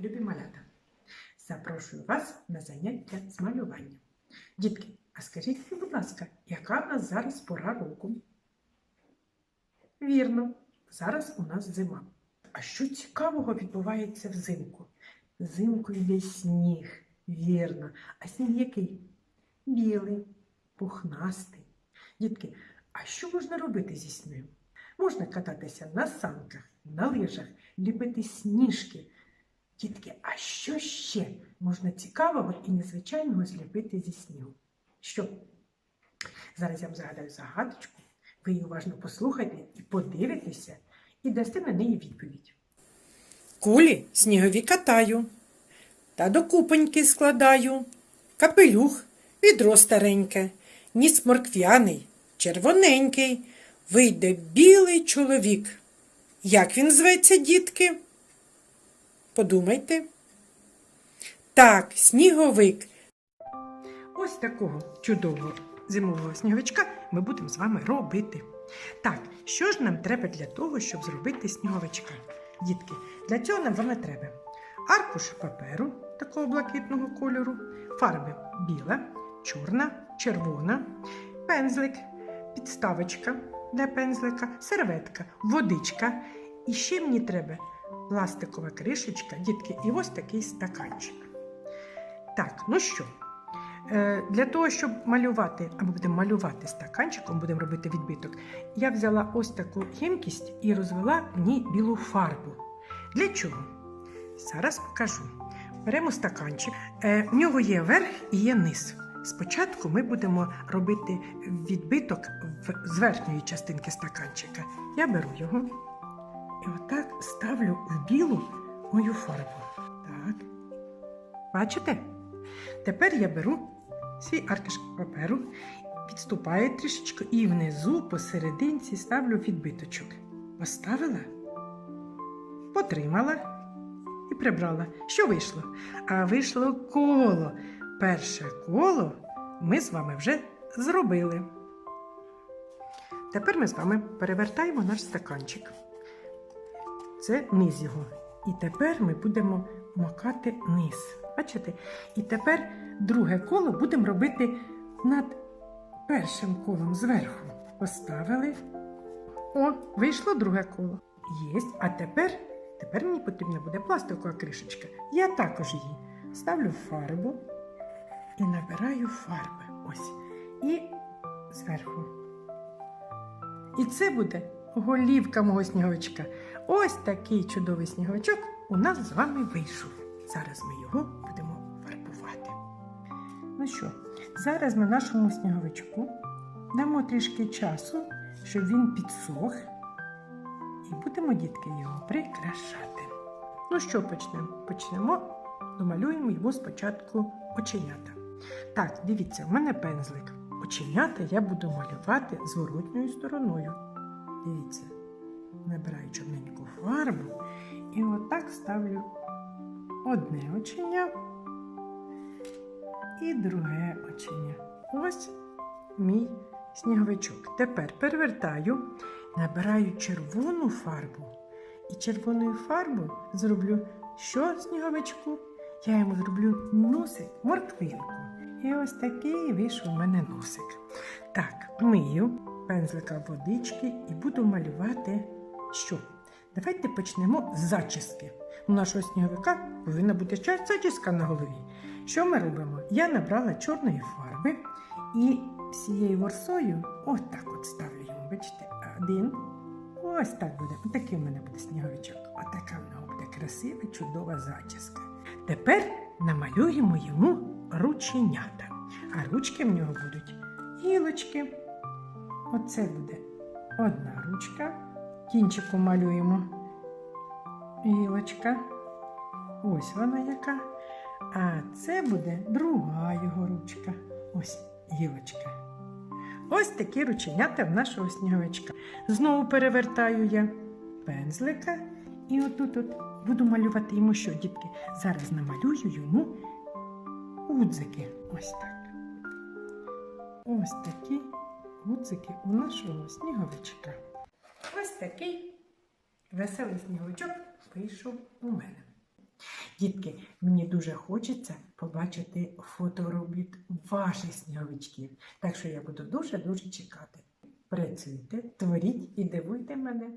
любі малята! Запрошую вас на заняття з малювання. Дітки, а скажіть, будь ласка, яка в нас зараз пора року? Вірно, зараз у нас зима. А що цікавого відбувається взимку? Взимку йде сніг, вірно. А сніг який? Білий, пухнастий. Дітки, а що можна робити зі снігом? Можна кататися на санках, на лижах, ліпити сніжки. Дітки, а що ще можна цікавого і незвичайного зліпити зі снігу? Що? Зараз я вам загадаю загадочку, ви її уважно послухайте і подивитеся, і дасте на неї відповідь. Кулі снігові катаю, та до купоньки складаю, капелюх, відро стареньке, ніс морквяний, червоненький, вийде білий чоловік. Як він зветься, дітки? Подумайте. Так, сніговик. Ось такого чудового зимового сніговичка ми будемо з вами робити. Так, що ж нам треба для того, щоб зробити сніговичка? Дітки, для цього нам вами треба аркуш паперу такого блакитного кольору, фарби біла, чорна, червона, пензлик, підставочка для пензлика, серветка, водичка. І ще мені треба пластикова кришечка, дітки, і ось такий стаканчик. Так, ну що? Е, Для того, щоб малювати, а ми будемо малювати стаканчиком, будемо робити відбиток, я взяла ось таку ємкість і розвела в ній білу фарбу. Для чого? Зараз покажу. Беремо стаканчик. Е, В нього є верх і є низ. Спочатку ми будемо робити відбиток з верхньої частинки стаканчика. Я беру його і отак ставлю в білу мою фарбу. Так. Бачите? Тепер я беру свій аркуш паперу, підступаю трішечки і внизу посерединці ставлю відбиточок. Поставила, потримала і прибрала. Що вийшло? А вийшло коло. Перше коло ми з вами вже зробили. Tепер ми з вами перевертаємо наш стаканчик. Це низ його. І тепер ми будемо макати низ. Бачите? І тепер друге коло будемо робити над першим колом зверху. Поставили. О, вийшло друге коло. Єсть. А тепер, тепер мені потрібна буде пластикова кришечка. Я також її ставлю фарбу і набираю фарби. Ось. І зверху. І це буде голівка мого сніговичка. Ось такий чудовий сніговичок у нас з вами вийшов. Зараз ми його будемо фарбувати. Ну що, зараз ми нашому сніговичку дамо трішки часу, щоб він підсох. І будемо, дітки, його прикрашати. Ну що почнемо? Почнемо, домалюємо його спочатку оченята. Так, дивіться, в мене пензлик. Оченята я буду малювати зворотньою стороною. Дивіться, набираю чорненьку фарбу і отак ставлю одне оченя і друге оченя. Ось мій сніговичок. Тепер перевертаю, набираю червону фарбу. І червоною фарбою зроблю що сніговичку? Я йому зроблю носик, морквинку. І ось такий вийшов у мене носик. Так, мию пензлика водички і буду малювати що? Давайте почнемо з зачіски. У нашого сніговика повинна бути зачіска на голові. Що ми робимо? Я набрала чорної фарби і всією ворсою ось так от ставлю йому. Бачите, один. Ось так буде. Отакий у мене буде сніговичок. Отака в нього буде красива, чудова зачіска. Тепер намалюємо йому рученята. А ручки в нього будуть гілочки. Оце буде одна ручка. Кінчиком малюємо гілочка. Ось вона яка. А це буде друга його ручка. Ось гілочка. Ось такі рученята в нашого сніговичка. Знову перевертаю я пензлика і отут от буду малювати йому що, дітки. Зараз намалюю йому гудзики. Ось так. Ось такі гудзики у нашого сніговичка. Ось такий веселий сніговичок вийшов у мене. Дітки, мені дуже хочеться побачити фоторобіт ваших сніговичків. Так що я буду дуже-дуже чекати. Працюйте, творіть і дивуйте мене.